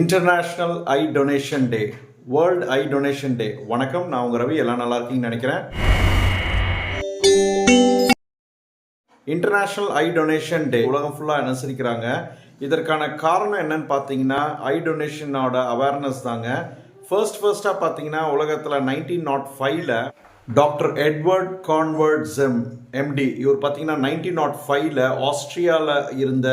International eye donation day world eye donation day வணக்கம் நான் உங்கள் ரவி. எல்லாம் நல்லா இருக்கீங்கன்னு நினைக்கிறேன். இன்டர்நேஷ்னல் ஐ டொனேஷன் டே உலகம் ஃபுல்லாக அனுசரிக்கிறாங்க. இதற்கான காரணம் என்னன்னு பார்த்தீங்கன்னா ஐ டொனேஷனோட அவேர்னஸ் தாங்க. ஃபர்ஸ்ட் ஃபர்ஸ்ட்டாக பார்த்தீங்கன்னா உலகத்தில் நைன்டீன் நாட் ஃபைவ்ல doctor Edward Konrad Zirm MD இவர் பார்த்தீங்கன்னா நைன்டீன் நாட் ஃபைவ்ல ஆஸ்திரியாவில் இருந்த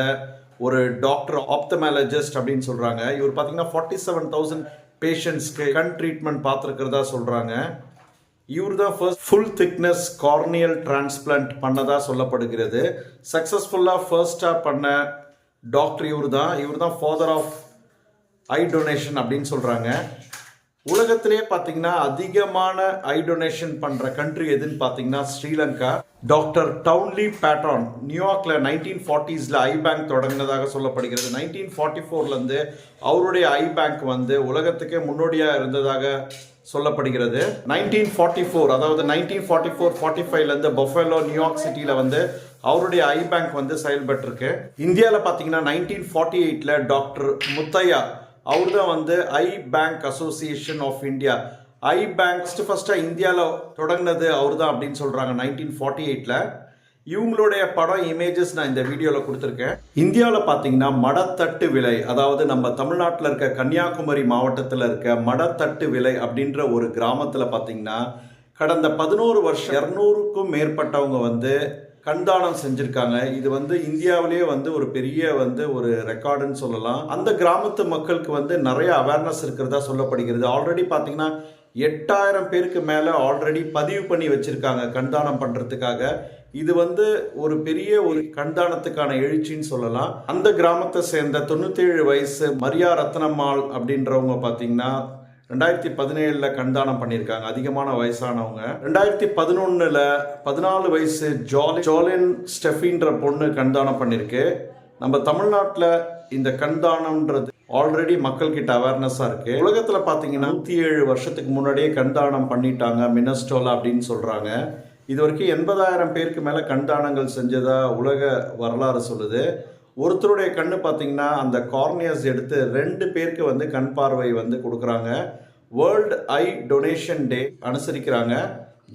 ஒரு டாக்டர் ஆப்தமாலஜிஸ்ட் அப்படின்னு சொல்கிறாங்க இவர் பார்த்தீங்கன்னா ஃபார்ட்டி செவன் தௌசண்ட் பேஷண்ட்ஸ்க்கு கண் ட்ரீட்மெண்ட் பார்த்துருக்கிறதா சொல்கிறாங்க இவர் தான் first full thickness corneal transplant பண்ணதாக சொல்லப்படுகிறது. சக்ஸஸ்ஃபுல்லாக ஃபர்ஸ்டாக பண்ண டாக்டர் இவர் தான் இவர் தான் ஃபாதர் ஆஃப் ஐ டொனேஷன் அப்படின்னு சொல்கிறாங்க உலகத்திலே பார்த்தீங்கன்னா அதிகமான ஐ டொனேஷன் பண்ணுற கண்ட்ரி எதுன்னு பார்த்தீங்கன்னா ஸ்ரீலங்கா. டாக்டர் டவுன்லி பேட்ரான் நியூயார்க்ல நைன்டீன் ஃபார்ட்டிஸில் ஐ பேங்க் தொடங்கினதாக சொல்லப்படுகிறது. நைன்டீன் ஃபார்ட்டி ஃபோர்லேருந்து அவருடைய ஐ பேங்க் வந்து உலகத்துக்கே முன்னோடியாக இருந்ததாக சொல்லப்படுகிறது. நைன்டீன் ஃபார்ட்டி ஃபோர் அதாவது நைன்டீன் ஃபார்ட்டி ஃபோர் ஃபார்ட்டி ஃபைவ்லேருந்து பஃபேலோ நியூயார்க் சிட்டியில் வந்து அவருடைய ஐ பேங்க் வந்து செயல்பட்டிருக்கு. இந்தியாவில் பார்த்தீங்கன்னா நைன்டீன் ஃபார்ட்டி எயிட்டில் டாக்டர் முத்தையா அவர் தான் வந்து eye bank association of India eye பேங்க்ஸ்ட்டு ஃபஸ்ட்டாக இந்தியாவில் தொடங்கினது அவர் தான் அப்படின்னு சொல்கிறாங்க நைன்டீன் ஃபார்ட்டி எயிட்டில் இவங்களுடைய படம் இமேஜஸ் நான் இந்த வீடியோவில் கொடுத்துருக்கேன். இந்தியாவில் பார்த்தீங்கன்னா மடத்தட்டு விலை அதாவது நம்ம தமிழ்நாட்டில் இருக்க கன்னியாகுமரி மாவட்டத்தில் இருக்க மடத்தட்டு விலை அப்படின்ற ஒரு கிராமத்தில் பார்த்தீங்கன்னா கடந்த பதினோரு வருஷம் இரநூறுக்கும் மேற்பட்டவங்க வந்து கண்தானம் செஞ்சுருக்காங்க. இது வந்து இந்தியாவிலேயே வந்து ஒரு பெரிய வந்து ஒரு ரெக்கார்டுன்னு சொல்லலாம். அந்த கிராமத்து மக்களுக்கு வந்து நிறைய அவேர்னஸ் இருக்கிறதா சொல்லப்படுகிறது. ஆல்ரெடி பார்த்தீங்கன்னா எட்டாயிரம் பேருக்கு மேலே ஆல்ரெடி பதிவு பண்ணி வச்சுருக்காங்க கண்தானம் பண்ணுறதுக்காக இது வந்து ஒரு பெரிய ஒரு கண்தானத்துக்கான எழுச்சின்னு சொல்லலாம். அந்த கிராமத்தை சேர்ந்த தொண்ணூத்தேழு வயசு மரியா ரத்னம்மாள் அப்படின்றவங்க பார்த்தீங்கன்னா ரெண்டாயிரத்தி பதினேழில் கண்தானம் பண்ணியிருக்காங்க அதிகமான வயசானவங்க. ரெண்டாயிரத்தி பதினொன்றில் பதினாலு வயசு ஜாலி ஜாலின் ஸ்டெஃபின்ற பொண்ணு கண்தானம் பண்ணியிருக்கு. நம்ம தமிழ்நாட்டில் இந்த கண்தானம்ன்றது ஆல்ரெடி மக்கள்கிட்ட அவேர்னஸாக இருக்கு. உலகத்தில் பார்த்தீங்கன்னா நூற்றி ஏழு வருஷத்துக்கு முன்னாடியே கண்தானம் பண்ணிட்டாங்க மினஸ்டோலா அப்படின்னு சொல்கிறாங்க இது வரைக்கும் எண்பதாயிரம் பேருக்கு மேலே கண்தானங்கள் செஞ்சதாக உலக வரலாறு சொல்லுது. ஒருத்தருடைய கண்ணு பார்த்தீங்கன்னா அந்த கார்னியஸ் எடுத்து ரெண்டு பேருக்கு வந்து கண் பார்வை வந்து கொடுக்குறாங்க. வேர்ல்டு ஐ டொனேஷன் டே அனுசரிக்கிறாங்க.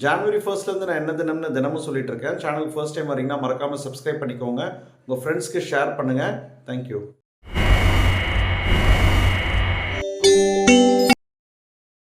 ஜான்வரி ஃபர்ஸ்ட்லேருந்து நான் என்ன தினம்னு தினமும் சொல்லிட்டு இருக்கேன். சேனலுக்கு ஃபர்ஸ்ட் டைம் வரீங்கன்னா மறக்காமல் சப்ஸ்கிரைப் பண்ணிக்கோங்க. உங்கள் ஃப்ரெண்ட்ஸ்க்கு ஷேர் பண்ணுங்கள் தேங்க்யூ